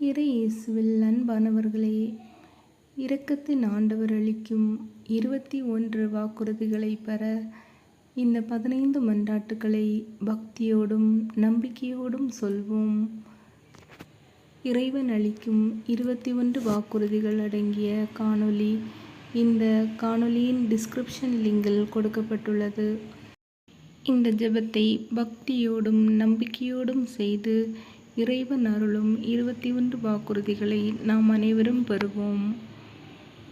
இறை இயேசுவில் அன்பானவர்களே இரக்கத்தின் ஆண்டவர் அளிக்கும் இருபத்தி ஒன்று வாக்குறுதிகளை பெற இந்த பதினைந்து மன்றாட்டுகளை பக்தியோடும் நம்பிக்கையோடும் சொல்வோம். இறைவன் அளிக்கும் இருபத்தி ஒன்று வாக்குறுதிகள் அடங்கிய காணொளி இந்த காணொளியின் டிஸ்கிரிப்ஷன் லிங்கில் கொடுக்கப்பட்டுள்ளது. இந்த ஜெபத்தை பக்தியோடும் நம்பிக்கையோடும் செய்து இறைவன் அருளும் இருபத்தி ஒன்று வாக்குறுதிகளை நாம் அனைவரும் பெறுவோம்.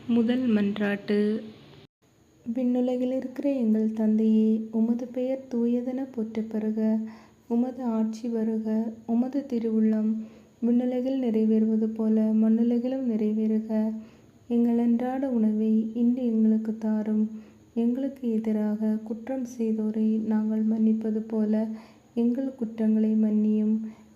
முதல் மன்றாட்டு. விண்ணுலகில் இருக்கிற எங்கள் தந்தையே உமது பெயர் தூயதென போற்ற பெறுக. உமது ஆட்சி வருக. உமது திருவுள்ளம் விண்ணுலகில் நிறைவேறுவது போல மண்ணுலகிலும் நிறைவேறுக. எங்கள் அன்றாட உணவை இன்று எங்களுக்கு தாரும். எங்களுக்கு எதிராக குற்றம் செய்தோரை நாங்கள் மன்னிப்பது போல எங்கள் குற்றங்களை மன்னியும்.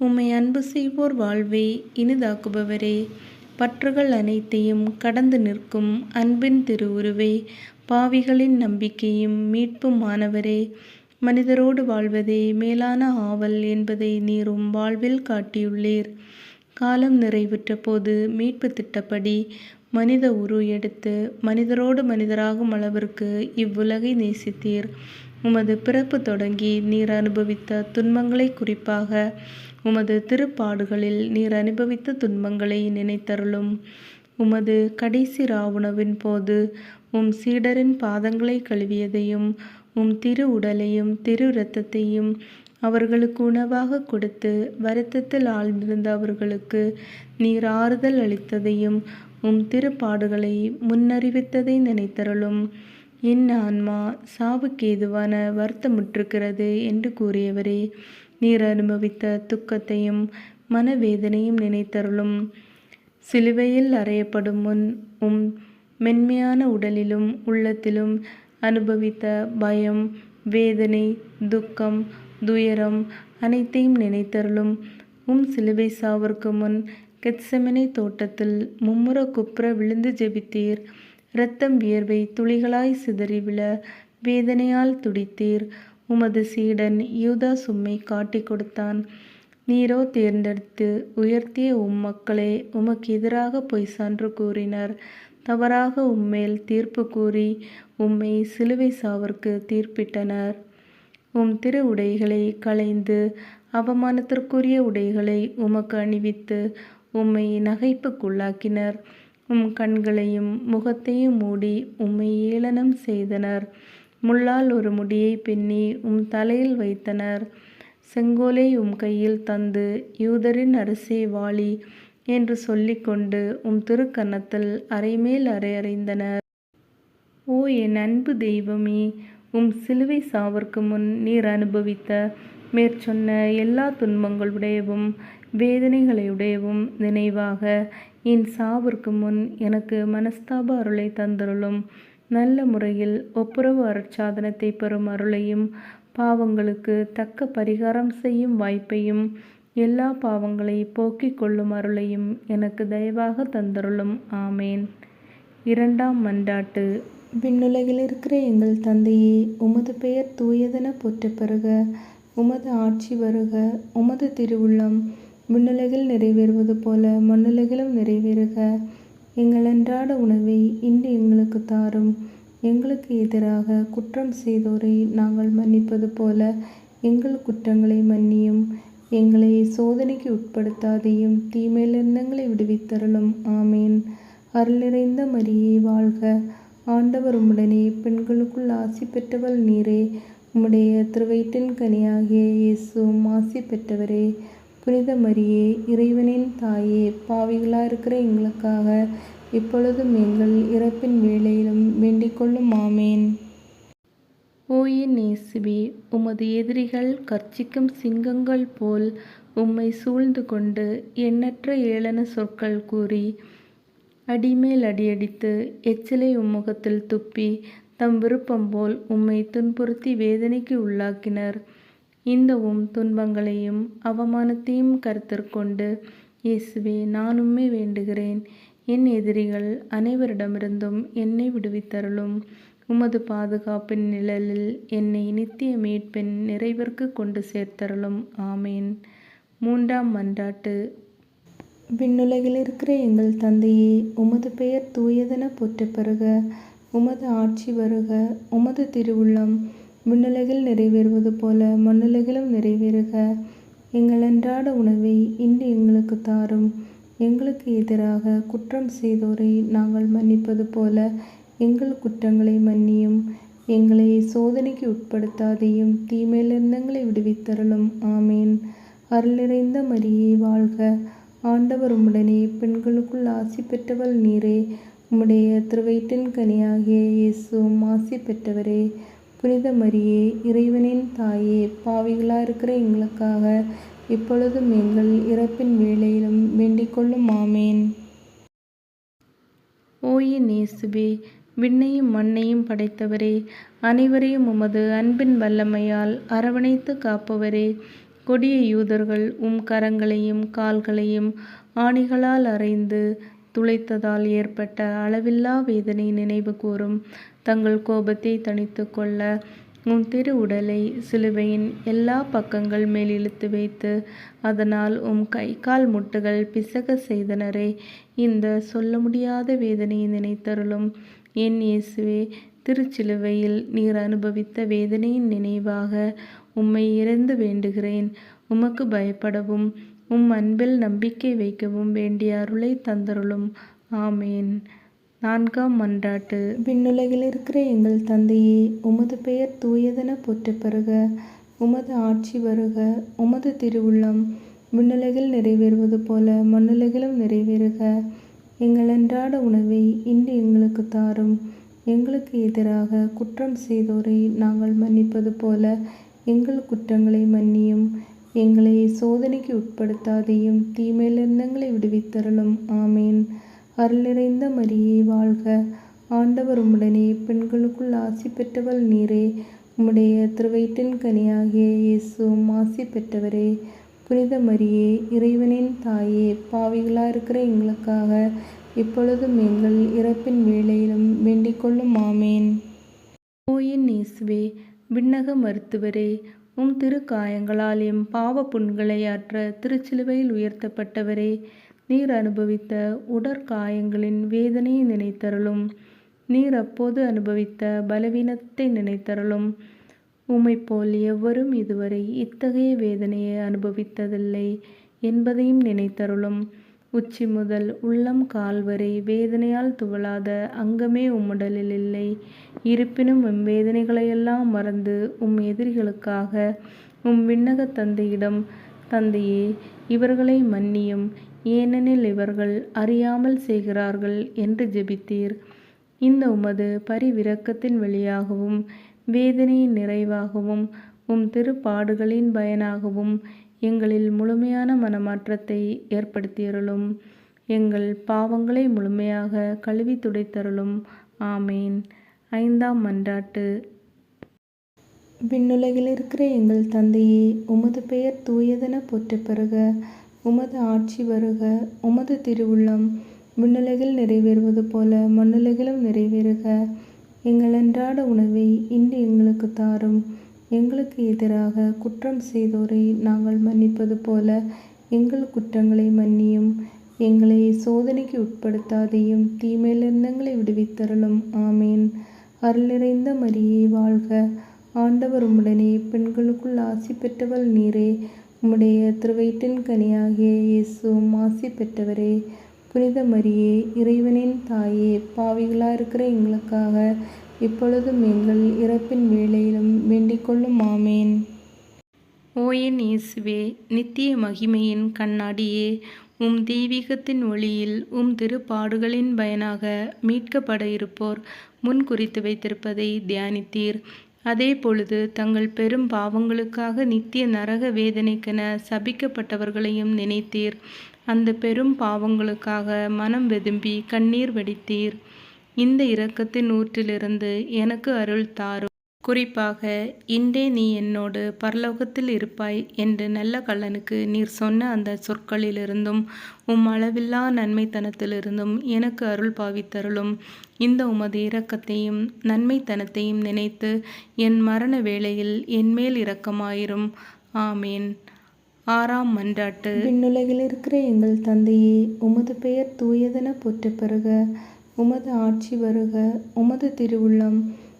உம்மை அன்பு செய்வோர் வாழ்வை இனிதாக்குபவரே. பற்றுகள் அனைத்தையும் கடந்து நிற்கும் அன்பின் திருவுருவே பாவிகளின் நம்பிக்கையும் மீட்புமானவரே மனிதரோடு வாழ்வதே மேலான ஆவல் என்பதை நீரும் வாழ்வில் காட்டியுள்ளீர். காலம் நிறைவுற்ற போது மீட்பு திட்டப்படி மனித உரு எடுத்து மனிதரோடு மனிதராகும் அளவிற்கு இவ்வுலகை நேசித்தீர். உமது பிறப்பு தொடங்கி நீர் அனுபவித்த துன்பங்களை குறிப்பாக உமது திருப்பாடுகளில் நீர் அனுபவித்த துன்பங்களை நினைத்தருளும். உமது கடைசி ராவுணவின் போது உம் சீடரின் பாதங்களை கழுவியதையும் உம் திரு உடலையும் திரு இரத்தத்தையும் அவர்களுக்கு உணவாக கொடுத்து வருத்தத்தில் ஆழ்ந்திருந்த அவர்களுக்கு நீர் ஆறுதல் அளித்ததையும் உம் திருப்பாடுகளை முன்னறிவித்ததை நினைத்தருளும். என் ஆன்மா சாவுக்கு ஏதுவான வருத்தமுற்றிருக்கிறது என்று கூறியவரே. நீர் அனுபவித்த துக்கத்தையும் மனவேதனையும் நினைத்தருளும். சிலுவையில் அறையப்படும் முன் உம் மென்மையான உடலிலும் உள்ளத்திலும் அனுபவித்த பயம் வேதனை துக்கம் துயரம் அனைத்தையும் நினைத்தருளும். உம் சிலுவை சாவிற்கு முன் கெத்செமனை தோட்டத்தில் மும்முர குப்புற விழுந்து ஜெபித்தீர். இரத்தம் வியர்வை துளிகளாய் சிதறி விழ வேதனையால் துடித்தீர். உமது சீடன் யூதா சும்மை காட்டிக் கொடுத்தான். நீரோ தேர்ந்தெடுத்து உயர்த்திய உம் மக்களே உமக்கு எதிராக பொய் சான்று கூறினர். தவறாக உம்மேல் தீர்ப்பு கூறி உம்மை சிலுவை சாவிற்கு தீர்ப்பிட்டனர். உம் திரு உடைகளை களைந்து அவமானத்திற்குரிய உடைகளை உமக்கு அணிவித்து உம்மை நகைப்புக்குள்ளாக்கினர். உம் கண்களையும் முகத்தையும் மூடி உம்மை ஏளனம் செய்தனர். முள்ளால் ஒரு முடியை பின்னி உம் தலையில் வைத்தனர். செங்கோலை உம் கையில் தந்து யூதரின் அரசே வாளி என்று சொல்லிக்கொண்டு உம் திருக்கன்னத்தில் அரைமேல் அறை அறைந்தனர். ஓ என் அன்பு தெய்வமே உம் சிலுவை சாவிற்கு முன் நீர் அனுபவித்த மேற்சொன்ன எல்லா துன்பங்களுடையவும் வேதனைகளையுடையவும் நினைவாக என் சாவிற்கு முன் எனக்கு மனஸ்தாப அருளை தந்தருளும். நல்ல முறையில் ஒப்புரவு அருட்சாதனத்தை பெறும் அருளையும் பாவங்களுக்கு தக்க பரிகாரம் செய்யும் வாய்ப்பையும் எல்லா பாவங்களை போக்கிக் கொள்ளும் அருளையும் எனக்கு தயவாக தந்தருளும். ஆமேன். இரண்டாம் மன்றாட்டு. விண்ணுலகில் இருக்கிற எங்கள் தந்தையே உமது பெயர் தூயதென போற்ற பெறுக. உமது ஆட்சி வருக. உமது திருவுள்ளம் விண்ணுலகில் நிறைவேறுவது போல மண்ணுலகிலும் நிறைவேறுக. எங்கள் அன்றாட உணவை இன்று எங்களுக்கு தாரும். எங்களுக்கு எதிராக குற்றம் செய்தோரை நாங்கள் மன்னிப்பது போல எங்கள் குற்றங்களை மன்னியும். எங்களை சோதனைக்கு உட்படுத்தாதையும் தீமையிலிருந்தங்களை விடுவித்தருளும். ஆமேன். அருளிறைந்த மரியை வாழ்க. ஆண்டவர் உம்முடனே பெண்களுக்குள் ஆசி பெற்றவள் நீரே. உம்முடைய திருவயிற்றின் கனியாகிய இயேசுவும் ஆசி பெற்றவரே. புனித மரியே இறைவனின் தாயே பாவிகளாக இருக்கிற எங்களுக்காக இப்பொழுதும் எங்கள் இறப்பின் வேளையிலும் வேண்டிக் கொள்ளும் ஆமேன் ஓயின் நேசுபி உமது எதிரிகள் கர்ச்சிக்கும் சிங்கங்கள் போல் உம்மை சூழ்ந்து கொண்டு எண்ணற்ற ஏளன சொற்கள் கூறி அடிமேல் அடியடித்து எச்சிலை உம்முகத்தில் துப்பி தம் விருப்பம் போல் உம்மை துன்புறுத்தி வேதனைக்கு உள்ளாக்கினர். இந்தவும் துன்பங்களையும் அவமானத்தையும் கருத்திற்கொண்டு இயேசுவே நானுமே வேண்டுகிறேன். என் எதிரிகள் அனைவரிடமிருந்தும் என்னை விடுவித்தருளும். உமது பாதுகாப்பின் நிழலில் என்னை நித்திய மீட்பின் நிறைவிற்கு கொண்டு சேர்த்தருளும். ஆமேன் மூன்றாம் மன்றாட்டு விண்ணுலகிலிருக்கிற எங்கள் தந்தையே உமது பெயர் தூயதெனப் போற்றப் பெறுக. உமது ஆட்சி வருக. உமது திருவுள்ளம் விண்ணுலகில் நிறைவேறுவது போல மண்ணுலகிலும் நிறைவேறுக. எங்கள் அன்றாட உணவை இன்று எங்களுக்கு தாரும். எங்களுக்கு எதிராக குற்றம் செய்தோரை நாங்கள் மன்னிப்பது போல எங்கள் குற்றங்களை மன்னியும். எங்களை சோதனைக்கு உட்படுத்தாதையும் தீமையிலிருந்தங்களை விடுவித்தருளும். ஆமென். அருள் நிறைந்த மரியே வாழ்க. ஆண்டவர் உம்முடனே பெண்களுக்குள் ஆசி பெற்றவள் நீரே. உம்முடைய திருவயிற்றின் கனியாகிய இயேசுவும் ஆசி பெற்றவரே. புனித மரியே இறைவனின் தாயே பாவிகளாயிருக்கிற எங்களுக்காக இப்பொழுதும் எங்கள் இறப்பின் வேளையிலும் வேண்டிக்கொள்ளும். கொள்ளும் ஆமேன் ஓயின் விண்ணையும் மண்ணையும் படைத்தவரே அனைவரையும் உமது அன்பின் வல்லமையால் அரவணைத்து காப்பவரே கொடிய யூதர்கள் உம் கரங்களையும் கால்களையும் ஆணிகளால் அறைந்து துளைத்ததால் ஏற்பட்ட அளவில்லா வேதனை நினைவு கூறும் தங்கள் கோபத்தை தணித்து கொள்ள உம் திரு உடலை சிலுவையின் எல்லா பக்கங்கள் மேல் இழுத்து வைத்து அதனால் உம் கை கால் முட்டுகள் பிசக செய்தனரே இந்த சொல்ல முடியாத வேதனையை நினைத்தருளும். என் இயேசுவே திருச்சிலுவையில் நீர் அனுபவித்த வேதனையின் நினைவாக உம்மை இறந்து வேண்டுகிறேன். உமக்கு பயப்படவும் உம் அன்பில் நம்பிக்கை வைக்கவும் வேண்டிய அருளை தந்தருளும். ஆமேன் நான்காம் மன்றாட்டு விண்ணுலகிலிருக்கிற எங்கள் தந்தையே உமது பெயர் தூயதெனப் போற்ற பெறுக. உமது ஆட்சி வருக. உமது திருவுள்ளம் விண்ணுலகில் நிறைவேறுவது போல மண்ணுலகிலும் நிறைவேறுக. எங்கள் அன்றாட உணவை இன்று எங்களுக்கு தாரும். எங்களுக்கு எதிராக குற்றம் செய்தோரை நாங்கள் மன்னிப்பது போல எங்கள் குற்றங்களை மன்னியும். எங்களை சோதனைக்கு உட்படுத்தாதையும் தீமையிலிருந்தங்களை விடுவித்தருளும். ஆமென். அருளிறைந்த மரியே வாழ்க. ஆண்டவர் உம்முடனே பெண்களுக்குள் ஆசி பெற்றவள் நீரே. உம்முடைய திருவயிற்றின் கனியாகிய இயேசுவும் ஆசி பெற்றவரே. புனித மரியே இறைவனின் தாயே பாவிகளாக இருக்கிற எங்களுக்காக இப்பொழுதும் எங்கள் இறப்பின் வேளையிலும் வேண்டிக்கொள்ளும். கொள்ளும் ஓ ஓயின் இயேசுவே விண்ணக மருத்துவரே உம் திருக்காயங்களால் எம் பாவ புண்களை அற்ற திருச்சிலுவையில் உயர்த்தப்பட்டவரே நீர் அனுபவித்த உடற்காயங்களின் வேதனையை நினைத்தருளும். நீர் அப்போது அனுபவித்த பலவீனத்தை நினைத்தருளும். போல் எவரும் இதுவரை இத்தகைய வேதனையை அனுபவித்ததில்லை என்பதையும் நினைத்தருளும். உச்சி முதல் உள்ளம் கால் வரை வேதனையால் துவளாத அங்கமே உம்முடலில் இல்லை. இருப்பினும் இவ்வேதனைகளையெல்லாம் மறந்து உம் எதிரிகளுக்காக உம் விண்ணக தந்தையிடம் தந்தையே இவர்களை மன்னியும் ஏனெனில் இவர்கள் அறியாமல் செய்கிறார்கள் என்று ஜெபித்தீர். இந்த உமது பரிவிரக்கத்தின் வழியாகவும் வேதனையின் நிறைவாகவும் உம் திருப்பாடுகளின் பயனாகவும் எங்களில் முழுமையான மனமாற்றத்தை ஏற்படுத்தியருளும். எங்கள் பாவங்களை முழுமையாக கழுவி துடைத்தருளும். ஆமேன் ஐந்தாம் மன்றாட்டு விண்ணுலகிலிருக்கிற எங்கள் தந்தையே உமது பெயர் தூயதெனப் போற்றப் பெறுக. உமது ஆட்சி வருக. உமது திருவுள்ளம் விண்ணுலகில் நிறைவேறுவது போல மண்ணுலகிலும் நிறைவேறுக. எங்கள் அன்றாட உணவை இன்று எங்களுக்கு தாரும். எங்களுக்கு எதிராக குற்றம் செய்தோரை நாங்கள் மன்னிப்பது போல எங்கள் குற்றங்களை மன்னியும். எங்களை சோதனைக்கு உட்படுத்தாதையும் தீமையிலிருந்தங்களை விடுவித்தருளும். ஆமேன் அருள் நிறைந்த மரியே வாழ்க. ஆண்டவர் உம்முடனே பெண்களுக்குள் ஆசி பெற்றவள் நீரே. உம்முடைய திருவயிற்றின் கனியாகிய இயேசுவும் ஆசி பெற்றவரே. புனித மரியே இறைவனின் தாயே பாவிகளாயிருக்கிற எங்களுக்காக இப்பொழுதும் எங்கள் இறப்பின் வேளையிலும் வேண்டிக்கொள்ளும். ஆமேன் ஓ என் இயேசுவே நித்திய மகிமையின் கண்ணாடியே உம் தெய்வீகத்தின் ஒளியில் உம் திருப்பாடுகளின் பயனாக மீட்கப்பட இருப்போர் முன் குறித்து வைத்திருப்பதை தியானித்தீர். அதேபொழுது தங்கள் பெரும் பாவங்களுக்காக நித்திய நரக வேதனைக்கென சபிக்கப்பட்டவர்களையும் நினைத்தீர். அந்த பெரும் பாவங்களுக்காக மனம் வெதும்பி கண்ணீர் வடித்தீர். இந்த இரக்கத்தின் ஊற்றிலிருந்து எனக்கு அருள் தாரும். குறிப்பாக இன்றே நீ என்னோடு பரலோகத்தில் இருப்பாய் என்று நல்ல கள்ளனுக்கு நீர் சொன்ன அந்த சொற்களிலிருந்தும் உம் அளவில்லா நன்மைத்தனத்திலிருந்தும் எனக்கு அருள் பாவித்தருளும். இந்த உமது இரக்கத்தையும் நன்மைத்தனத்தையும் நினைத்து என் மரண வேளையில் என்மேல் இரக்கமாயிரும். ஆமேன். ஆறாம் மன்றாட்டு. விண்ணுலகில் இருக்கிற எங்கள் தந்தையே உமது பெயர் தூயதென போற்ற பெறுக. உமது ஆட்சி வருக. உமது திருவுள்ளம்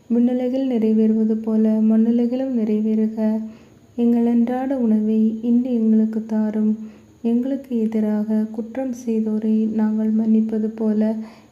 விண்ணுலகில் நிறைவேறுவது போல மண்ணுலகிலும் நிறைவேறுக. எங்கள் அன்றாட உணவை இன்று எங்களுக்கு தாரும். எங்களுக்கு எதிராக குற்றம் செய்தோரை நாங்கள் மன்னிப்பது போல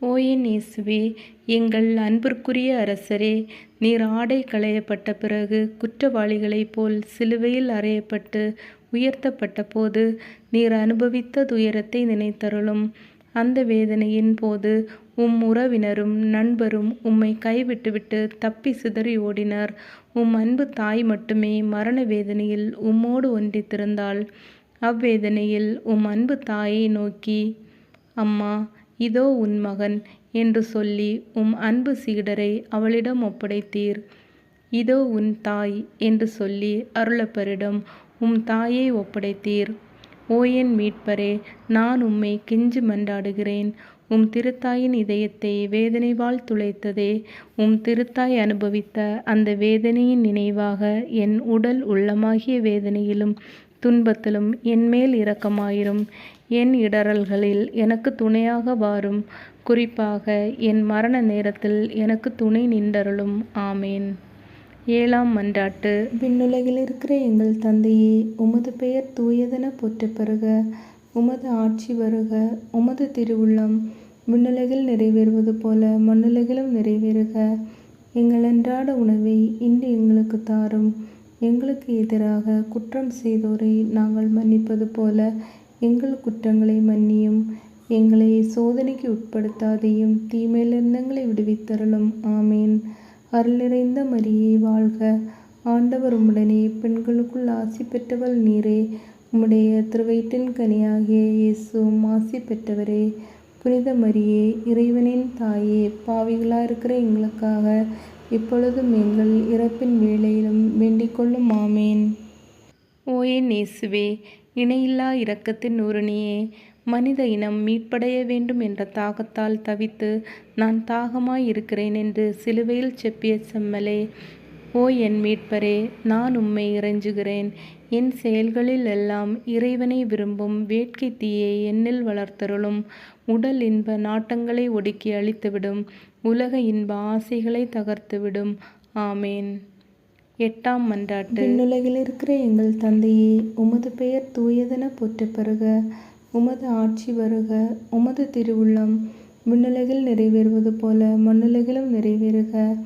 ஓயின் இயேசுவே எங்கள் அன்பிற்குரிய அரசரே நீர் ஆடை களையப்பட்ட பிறகு குற்றவாளிகளைப் போல் சிலுவையில் அறையப்பட்டு உயர்த்தப்பட்ட போது நீர் அனுபவித்த துயரத்தை நினைத்தருளும். அந்த வேதனையின் போது உம் உறவினரும் நண்பரும் உம்மை கைவிட்டுவிட்டு தப்பி சிதறி ஓடினர். உம் அன்பு தாய் மட்டுமே மரண வேதனையில் உம்மோடு ஒன்றித்திருந்தாள். அவ்வேதனையில் உம் அன்பு தாயை நோக்கி அம்மா இதோ உன் மகன் என்று சொல்லி உம் அன்பு சீடரை அவளிடம் ஒப்படைத்தீர். இதோ உன் தாய் என்று சொல்லி அருளப்பரிடம் உம் தாயை ஒப்படைத்தீர். ஓ என் மீட்பரே நான் உம்மை கெஞ்சு மன்றாடுகிறேன். உம் திருத்தாயின் இதயத்தை வேதனைவால் துளைத்ததே. உம் திருத்தாய் அனுபவித்த அந்த வேதனையின் நினைவாக என் உடல் உள்ளமாகிய வேதனையிலும் துன்பத்திலும் என்மேல் இரக்கமாயிரும். என் இடறல்களில் எனக்கு துணையாக வாரும். குறிப்பாக என் மரண நேரத்தில் எனக்கு துணை நின்றருளும். ஆமேன். ஏழாம் மன்றாட்டு. விண்ணுலகில் இருக்கிற எங்கள் தந்தையே உமது பெயர் தூயதென போற்ற பெறுக. உமது ஆட்சி வருக. உமது திருவுள்ளம் விண்ணுலகில் நிறைவேறுவது போல மண்ணுலகிலும் நிறைவேறுக. எங்கள் அன்றாட உணவை இன்று எங்களுக்கு தாரும். எங்களுக்கு எதிராக குற்றம் செய்தோரை நாங்கள் மன்னிப்பது போல எங்கள் குற்றங்களை மன்னியும் எங்களை சோதனைக்கு உட்படுத்தாதையும் தீமையிலிருந்தங்களை விடுவித்தருளும். ஆமேன். அருளிறைந்த மரியே வாழ்க. ஆண்டவர் உம்முடனே பெண்களுக்குள் ஆசி பெற்றவள் நீரே. உம்முடைய திருவயிற்றின் கனியாகிய இயேசுவும் ஆசி பெற்றவரே. புனித மரியே இறைவனின் தாயே பாவிகளாக இருக்கிற எங்களுக்காக இப்பொழுதும் எங்கள் இறப்பின் வேளையிலும் வேண்டிக் கொள்ளும். ஆமேன். ஓயே நேசுவே இணையில்லா இரக்கத்தின் உரணியே மனித இனம் மீட்படைய வேண்டும் என்ற தாகத்தால் தவித்து நான் தாகமாய் இருக்கிறேன் என்று சிலுவையில் செப்பிய செம்மலே ஓ என் மீட்பரே நான் உம்மை இறைஞ்சுகிறேன். என் செயல்களில் எல்லாம் இறைவனை விரும்பும் வேட்கை தீயை என்னில் வளர்த்தருளும். உடல் இன்ப நாட்டங்களை ஒடுக்கி அழித்துவிடும். உலக இன்ப ஆசைகளை தகர்த்துவிடும். ஆமேன். எட்டாம் மன்றாட்டு. உலகில் இருக்கிற எங்கள் தந்தையே உமது பெயர் தூயதென போற்ற பெறுக. உமது ஆட்சி வருக. உமது திருவுள்ளம் விண்ணுலகில் நிறைவேறுவது போல மண்ணுலகிலும் நிறைவேறுக.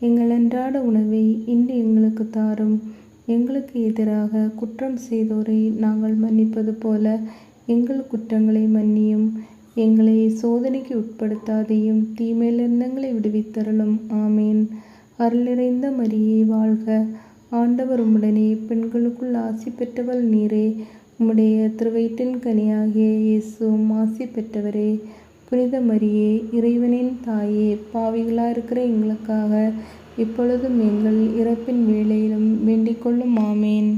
எங்கள் அன்றாட உணவை இன்று எங்களுக்கு தாரும். எங்களுக்கு எதிராக குற்றம் செய்தோரை நாங்கள் மன்னிப்பது போல எங்கள் குற்றங்களை மன்னியும். எங்களை சோதனைக்கு உட்படுத்தாதையும் தீமையிலிருந்தங்களை விடுவித்தருளும். ஆமேன். அருளிறைந்த மரியை மரியே வாழ்க. ஆண்டவர் உம்முடனே பெண்களுக்குள் ஆசி பெற்றவள் நீரே. உம்முடைய திருவயிற்றின் கனியாகிய இயேசுவும் ஆசி பெற்றவரே. புனித மரியே இறைவனின் தாயே பாவிகளாக இருக்கிற எங்களுக்காக இப்பொழுதும் எங்கள் இறப்பின் வேளையிலும் வேண்டிக் கொள்ளும். ஆமேன்.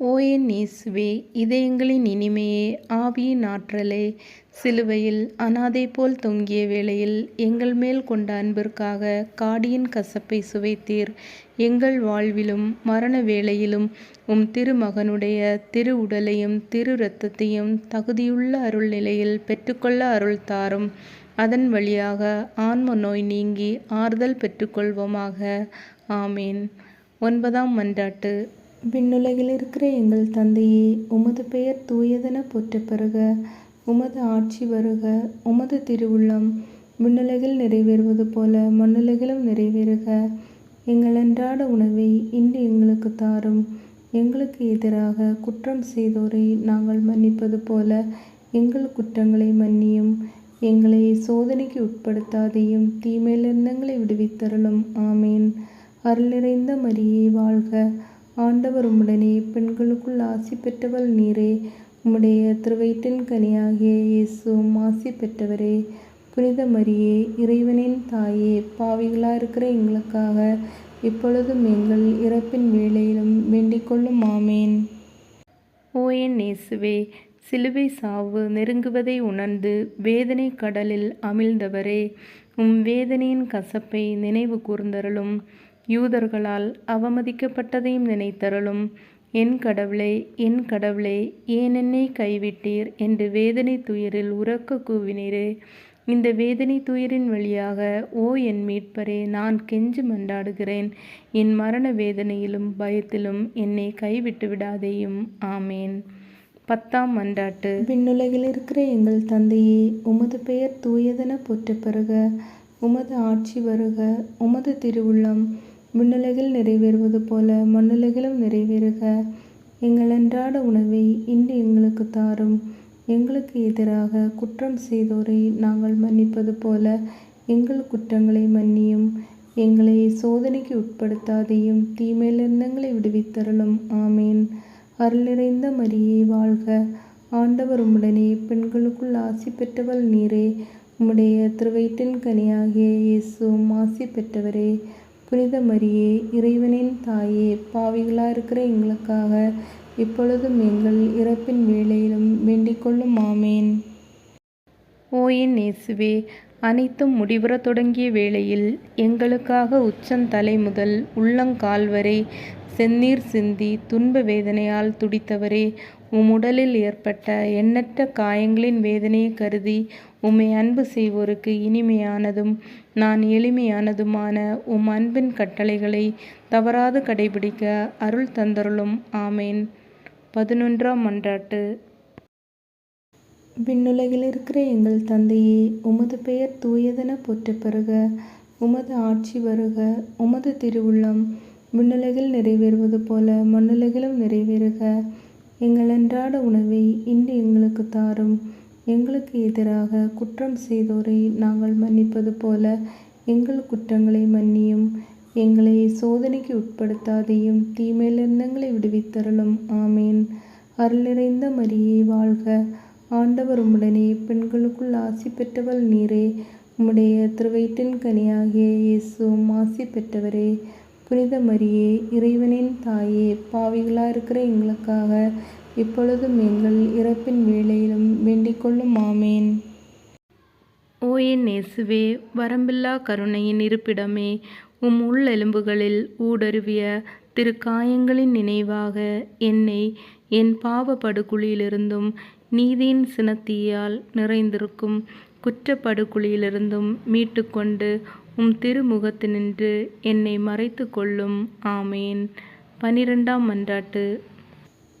ஓ என் இயேசுவே இதயங்களின் இனிமையே ஆவியின் ஆற்றலே சிலுவையில் அனாதை போல் தொங்கிய வேளையில் எங்கள் மேல் கொண்ட அன்பிற்காக காடியின் கசப்பை சுவைத்தீர். எங்கள் வாழ்விலும் மரண வேளையிலும் உம் திருமகனுடைய திரு உடலையும் திரு இரத்தத்தையும் தகுதியுள்ள அருள் நிலையில் பெற்றுக்கொள்ள அருள் தாரும். அதன் வழியாக ஆன்ம நோய் நீங்கி ஆறுதல் பெற்றுக்கொள்வோமாக. ஆமேன். ஒன்பதாம் மன்றாட்டு. விண்ணுலகில் இருக்கிற எங்கள் தந்தையே உமது பெயர் தூயதென போற்ற பெறுக. உமது ஆட்சி வருக உமது திருவுள்ளம் விண்ணுலகில் நிறைவேறுவது போல மண்ணுலகிலும் நிறைவேறுக. எங்கள் அன்றாட உணவை இன்று எங்களுக்கு தாரும். எங்களுக்கு எதிராக குற்றம் செய்தோரை நாங்கள் மன்னிப்பது போல எங்கள் குற்றங்களை மன்னியும். எங்களை சோதனைக்கு உட்படுத்தாதையும் தீமையிலிருந்தங்களை விடுவித்தருளும். ஆமேன். அருளிறைந்த மரியே வாழ்க. ஆண்டவர் உம்முடனே பெண்களுக்குள் ஆசி பெற்றவள் நீரே. உம்முடைய திருவயிற்றின் கனியாகிய இயேசு மாசி பெற்றவரே புனித மரியே இறைவனின் தாயே பாவிகளாக இருக்கிற எங்களுக்காக இப்பொழுதும் எங்கள் இறப்பின் வேளையிலும் வேண்டிக் கொள்ளும் ஆமேன். ஓ என் இயேசுவே சிலுவை சாவு நெருங்குவதை உணர்ந்து வேதனை கடலில் அமிழ்ந்தவரே உம் வேதனையின் கசப்பை நினைவு கூர்ந்தருளும். யூதர்களால் அவமதிக்கப்பட்டதையும் நினைத்தருளும். என் கடவுளே என் கடவுளே ஏன் என்னை கைவிட்டீர் என்று வேதனை துயரில் உறக்க கூவினீரே. இந்த வேதனை துயரின் வழியாக ஓ என் மீட்பரே நான் கெஞ்சு மண்டாடுகிறேன் என் மரண வேதனையிலும் பயத்திலும் என்னை கைவிட்டு விடாதேயும். ஆமேன். பத்தாம் மன்றாட்டு. விண்ணுலகில் இருக்கிற எங்கள் தந்தையே உமது பெயர் தூயதென போற்றப் பெறுக. உமது ஆட்சி வருக. உமது திருவுள்ளம் விண்ணுலகில் நிறைவேறுவது போல மண்ணுலகிலும் நிறைவேறுக. எங்கள் அன்றாட உணவை இன்று எங்களுக்கு தாரும். எங்களுக்கு எதிராக குற்றம் செய்தோரை நாங்கள் மன்னிப்பது போல எங்கள் குற்றங்களை மன்னியும். எங்களை சோதனைக்கு உட்படுத்தாதையும் தீமையிலிருந்து எங்களை விடுவித்தருளும். ஆமேன். அருள் நிறைந்த மரியே வாழ்க. ஆண்டவர் உம்முடனே பெண்களுக்குள் ஆசி பெற்றவள் நீரே. உம்முடைய திருவயிற்றின் கனியாகிய இயேசு ஆசி பெற்றவரே. புனித மரியே இறைவனின் தாயே பாவிகளாக இருக்கிற எங்களுக்காக இப்பொழுதும் எங்கள் இறப்பின் வேளையிலும் வேண்டிக்கொள்ளும் மாமேன் ஆமேன். ஓ என் இயேசுவே அனைத்தும் முடிவுற தொடங்கிய வேளையில் எங்களுக்காக உச்சந்தலை முதல் உள்ளங்கால் வரை செந்நீர் சிந்தி துன்ப வேதனையால் துடித்தவரே உம் உடலில் ஏற்பட்ட எண்ணற்ற காயங்களின் வேதனையை கருதி உம்மை அன்பு செய்வோருக்கு இனிமையானதும் நான் எளிமையானதுமான உம் அன்பின் கட்டளைகளை தவறாது கடைபிடிக்க அருள் தந்தருளும். ஆமேன். பதினொன்றாம் மன்றாட்டு விண்ணுலகில் இருக்கிற எங்கள் தந்தையே உமது பெயர் தூயதென போற்ற பெறுக. உமது ஆட்சி வருக. உமது திருவுள்ளம் விண்ணுலகில் நிறைவேறுவது போல மண்ணுலகிலும் நிறைவேறுக. எங்கள் அன்றாட உணவை இன்று எங்களுக்கு தாரும். எங்களுக்கு எதிராக குற்றம் செய்தோரை நாங்கள் மன்னிப்பது போல எங்கள் குற்றங்களை மன்னியும். எங்களை சோதனைக்கு உட்படுத்தாதையும் தீமையிலிருந்து எங்களை விடுவித்தருளும். ஆமேன். அருள் நிறைந்த மரியே வாழ்க. ஆண்டவர் உடனே பெண்களுக்குள் ஆசி பெற்றவள் நீரே. உம்முடைய திருவயிற்றின் கனியாகிய இயேசுவும் ஆசி பெற்றவரே. புனித மரியே இறைவனின் தாயே பாவிகளாக இருக்கிற எங்களுக்காக இப்பொழுதும் எங்கள் இறப்பின் வேளையிலும் வேண்டிக் கொள்ளும் ஆமேன். ஓ என் இயேசுவே வரம்பில்லா கருணையின் இருப்பிடமே உம் உள்ளெலும்புகளில் திரு திருக்காயங்களின் நினைவாக என்னை என் பாவப்படுகுழியிலிருந்தும் நீதியின் சினத்தியால் நிறைந்திருக்கும் குற்றப்படுகுழியிலிருந்தும் மீட்டுக்கொண்டு உம் திருமுகத்தினின்று என்னை மறைத்து கொள்ளும் ஆமேன். பனிரெண்டாம் மன்றாட்டு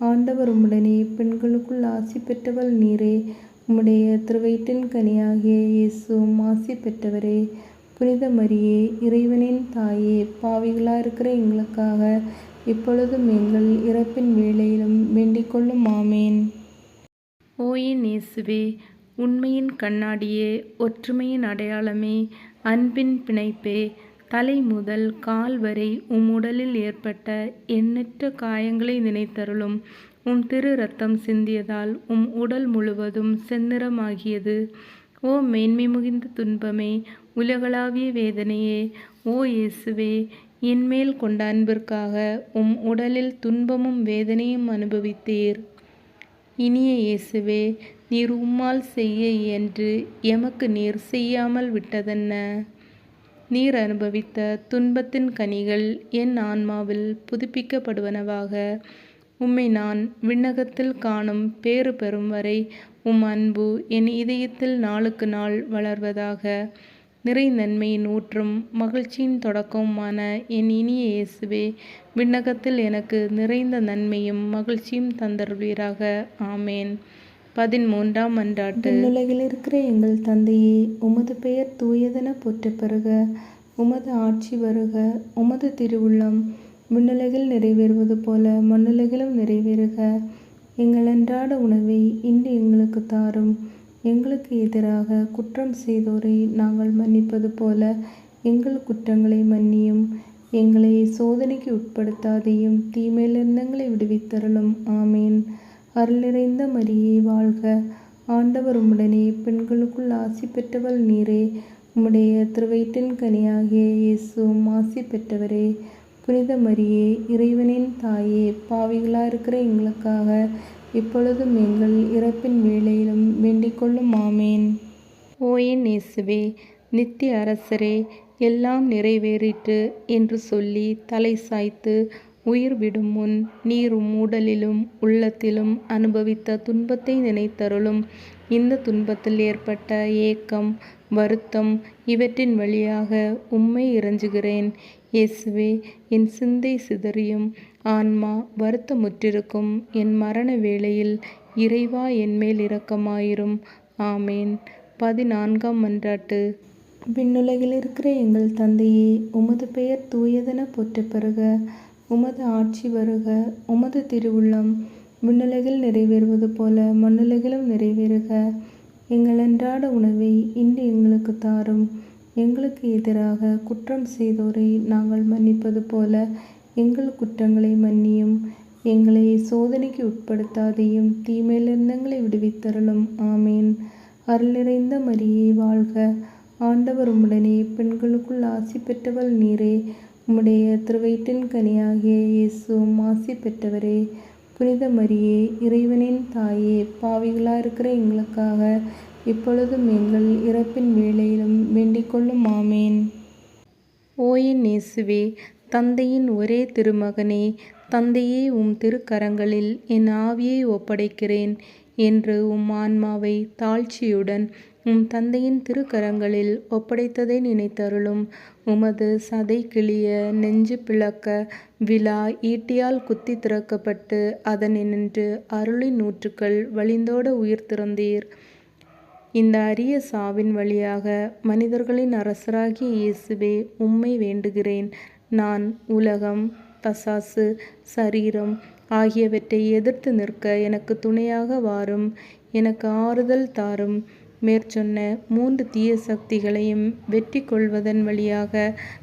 ஆண்டவர் உம்முடனே பெண்களுக்குள் ஆசி பெற்றவள் நீரே. உம்முடைய திருவயிற்றின் கனியாகிய இயேசுவும் ஆசி பெற்றவரே. புனித மரியே இறைவனின் தாயே பாவிகளாக இருக்கிற எங்களுக்காக இப்பொழுதும் எங்கள் இறப்பின் வேளையிலும் வேண்டிக் கொள்ளும் ஆமேன். ஓயின் இயேசுவே உண்மையின் கண்ணாடியே ஒற்றுமையின் அடையாளமே அன்பின் பிணைப்பே. தலை முதல் கால் வரை உம் உடலில் ஏற்பட்ட எண்ணற்ற காயங்களை நினைத்தருளும். உம் திரு ரத்தம் சிந்தியதால் உம் உடல் முழுவதும் செந்நிறமாகியது. ஓ மேன்மை முகிந்த துன்பமே உலகளாவிய வேதனையே ஓ இயேசுவே என்மேல் கொண்ட அன்பிற்காக உம் உடலில் துன்பமும் வேதனையும் அனுபவித்தீர். இனிய இயேசுவே நீர் உம்மால் செய்ய என்று எமக்கு நீர் செய்யாமல் விட்டதென்ன? நீர் அனுபவித்த துன்பத்தின் கனிகள் என் ஆன்மாவில் புதுப்பிக்கப்படுவனவாக. உம்மை நான் விண்ணகத்தில் காணும் பேறு பெறும் வரை உம் அன்பு என் இதயத்தில் நாளுக்கு நாள் வளர்வதாக. நிறை நன்மையின் ஊற்றும் மகிழ்ச்சியின் தொடக்கமுமான என் இனிய இயேசுவே விண்ணகத்தில் எனக்கு நிறைந்த நன்மையும் மகிழ்ச்சியும் தந்தருவீராக. ஆமேன். பதிமூன்றாம் மன்றாட்டு உலகில் இருக்கிற எங்கள் தந்தையே உமது பெயர் தூயதென போற்ற பெறுக. உமது ஆட்சி வருக. உமது திருவுள்ளம் விண்ணுலகில் நிறைவேறுவது போல மண்ணுலகிலும் நிறைவேறுக. எங்கள் அன்றாட உணவை இன்று எங்களுக்கு தாரும். எங்களுக்கு எதிராக குற்றம் செய்தோரை நாங்கள் மன்னிப்பது போல எங்கள் குற்றங்களை மன்னியும். எங்களை சோதனைக்கு உட்படுத்தாதையும் தீமையிலிருந்தங்களை விடுவித்தருளும். ஆமேன். அருளிறைந்த மரியே வாழ்க. ஆண்டவர் உம்முடனே பெண்களுக்குள் ஆசி பெற்றவள் நீரே. உம்முடைய திருவயிற்றின் கனியாகிய இயேசுவும் ஆசி பெற்றவரே. புனித மரியே இறைவனின் தாயே பாவிகளாக இருக்கிற எங்களுக்காக இப்பொழுதும் எங்கள் இறப்பின் வேளையிலும் வேண்டிக் கொள்ளும் ஆமேன். ஓ இயேசுவே நித்திய அரசரே எல்லாம் நிறைவேறிட்டு என்று சொல்லி தலை சாய்த்து உயிர் விடும் முன் நீரும் உடலிலும் உள்ளத்திலும் அனுபவித்த துன்பத்தை நினைத்தருளும். இந்த துன்பத்தில் ஏற்பட்ட ஏக்கம் வருத்தம் இவற்றின் வழியாக உம்மை இறைஞ்சுகிறேன். இயேசுவே என் சிந்தை சிதறியும். ஆன்மா வருத்தமுற்றிருக்கும். என் மரண வேளையில் இறைவா என்மேல் இரக்கமாயிரும். ஆமேன். பதினான்காம் மன்றாட்டு விண்ணுலகில் இருக்கிற எங்கள் தந்தையே உமது பெயர் தூயதென போற்றப் பெறுக உமது ஆட்சி வருக உமது திருவுள்ளம் விண்ணுலகில் நிறைவேறுவது போல மண்ணுலகிலும் நிறைவேறுக. எங்கள் அன்றாட உணவை இன்று எங்களுக்கு தாரும். எங்களுக்கு எதிராக குற்றம் செய்தோரை நாங்கள் மன்னிப்பது போல எங்கள் குற்றங்களை மன்னியும். எங்களை சோதனைக்கு உட்படுத்தாதையும் தீமையிலிருந்தங்களை விடுவித்தருளும். ஆமேன். அருள் நிறைந்த மரியே வாழ்க. ஆண்டவர் உடனே பெண்களுக்குள் ஆசி பெற்றவள் நீரே. உம்முடைய திருவயிற்றின் கனியாகிய இயேசுவும் ஆசி பெற்றவரே புனித மரியே இறைவனின் தாயே பாவிகளாக இருக்கிற எங்களுக்காக இப்பொழுதும் எங்கள் இறப்பின் வேளையிலும் வேண்டிக்கொள்ளும் ஆமேன். ஓ என் இயேசுவே தந்தையின் ஒரே திருமகனே தந்தையே உம் திருக்கரங்களில் என் ஆவியை ஒப்படைக்கிறேன் என்று உம் ஆன்மாவை தாழ்ச்சியுடன் உம் தந்தையின் திருக்கரங்களில் ஒப்படைத்ததை நினைத்தருளும். உமது சதை கிளிய நெஞ்சு பிளக்க விழா ஈட்டியால் குத்தி திறக்கப்பட்டு அதனின்று அருளின் நூற்றுக்கள் வழிந்தோட உயிர் திறந்தீர். இந்த அரிய சாவின் வழியாக மனிதர்களின் அரசராகிய இயேசுவே உம்மை வேண்டுகிறேன். நான் உலகம் பசாசு சரீரம் ஆகியவற்றை எதிர்த்து நிற்க எனக்கு துணையாக வாரும். எனக்கு ஆறுதல் தாரும். மேற்சொன்ன மூன்று தீய சக்திகளையும் வெற்றி கொள்வதன் வழியாக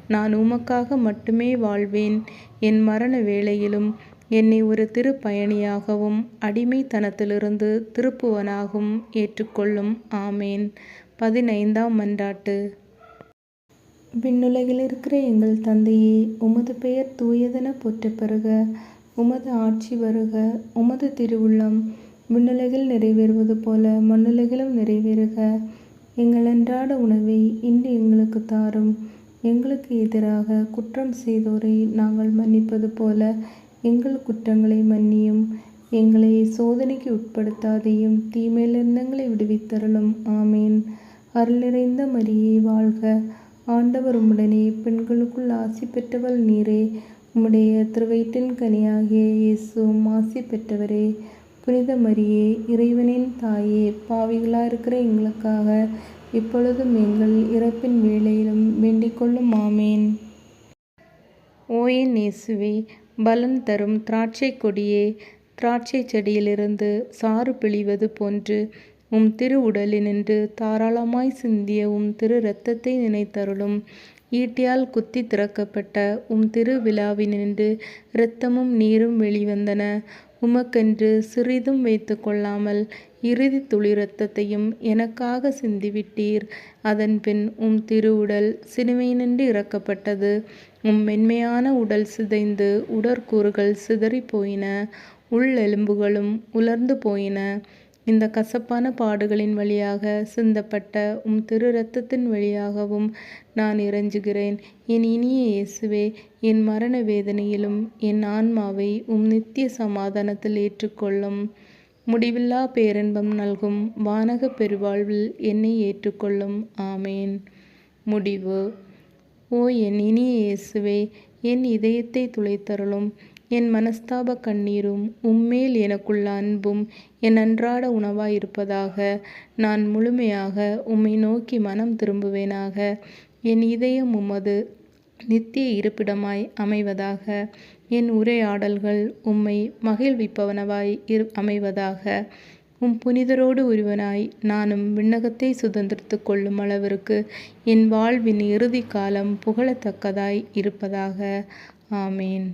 நான் உமக்காக மட்டுமே வாழ்வேன். என் மரண வேளையிலும் என்னை ஒரு திருப்பயணியாகவும் அடிமைத்தனத்திலிருந்து திருப்புவனாகவும் ஏற்றுக்கொள்ளும். ஆமேன். பதினைந்தாம் மன்றாட்டு. விண்ணுலகில் இருக்கிற எங்கள் தந்தையே உமது பெயர் தூயதென போற்றப் பெறுக உமது ஆட்சி வருக. உமது திருவுள்ளம் விண்ணுலகில் நிறைவேறுவது போல மண்ணுலகிலும் நிறைவேறுக. எங்கள் அன்றாட உணவை இன்று எங்களுக்கு தாரும். எங்களுக்கு எதிராக குற்றம் செய்தோரை நாங்கள் மன்னிப்பது போல எங்கள் குற்றங்களை மன்னியும். எங்களை சோதனைக்கு உட்படுத்தாதையும் தீமையிலிருந்தங்களை விடுவித்தருளும். ஆமேன். அருள் நிறைந்த மரியே வாழ்க. ஆண்டவர் உடனே பெண்களுக்குள் ஆசி பெற்றவள் நீரே. உம்முடைய திருவயிற்றின் கனியாகிய இயேசுவும் ஆசி பெற்றவரே. புனித மரியே இறைவனின் தாயே பாவிகளா இருக்கிற எங்களுக்காக இப்பொழுதும் எங்கள் இறப்பின் வேளையிலும் வேண்டிக் கொள்ளும் ஆமேன். ஓ என் இயேசுவே பலன் தரும் திராட்சை கொடியே திராட்சை செடியிலிருந்து சாறு பிழிவது போன்று உம் திரு உடலினின்று தாராளமாய் சிந்திய உம் திரு இரத்தத்தை நினைத்தருளும். ஈட்டியால் குத்தி திறக்கப்பட்ட உம் திரு விழாவினின்று இரத்தமும் நீரும் வெளிவந்தன. உமக்கென்று சிறிதும் வைத்து கொள்ளாமல் இறுதி துளி இரத்தத்தையும் எனக்காக சிந்திவிட்டீர். அதன்பின் உம் திருவுடல் சிலுவையினின்று இறக்கப்பட்டது. உம் மென்மையான உடல் சிதைந்து உடற்கூறுகள் சிதறி போயின. உள்ளெலும்புகளும் உலர்ந்து போயின. இந்த கசப்பான பாடுகளின் வழியாக சிந்தப்பட்ட உம் திரு இரத்தத்தின் வழியாகவும் நான் இறைஞ்சுகிறேன் என் இனிய இயேசுவே என் மரண வேதனையிலும் என் ஆன்மாவை உம் நித்திய சமாதானத்தில் ஏற்றுக்கொள்ளும். முடிவில்லா பேரன்பம் நல்கும் வானக பெருவாழ்வில் என்னை ஏற்றுக்கொள்ளும். ஆமேன். முடிவு. ஓ என் இனிய இயேசுவே என் இதயத்தை துளைத்தருளும். என் மனஸ்தாப கண்ணீரும் உம்மேல் எனக்குள்ள அன்பும் என் அன்றாட உணவாயிருப்பதாக நான் முழுமையாக உம்மை நோக்கி மனம் திரும்புவேனாக. என் இதயம் உமது நித்திய இருப்பிடமாய் அமைவதாக. என் உரையாடல்கள் உம்மை மகிழ்விப்பவனவாய் இரு அமைவதாக. உம் புனிதரோடு ஒருவனாய் நானும் விண்ணகத்தை சுதந்திரித்து கொள்ளும் அளவிற்கு என் வாழ்வின் இறுதி காலம் புகழத்தக்கதாய் இருப்பதாக. ஆமேன்.